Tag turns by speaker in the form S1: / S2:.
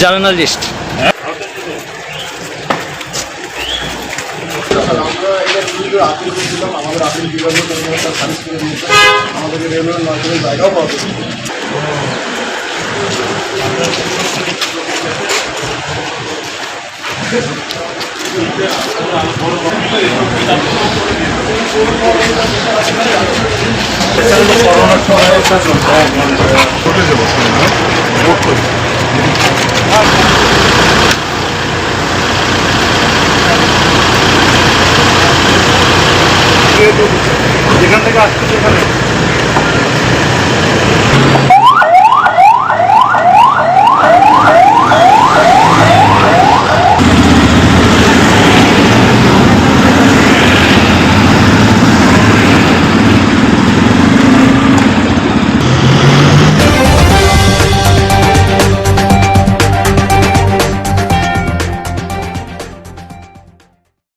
S1: Journalist.
S2: আমাদের appeal বিভাগের কোনো একটা সার্ভিস করে
S3: যেখান থেকে আসছে সেখানে।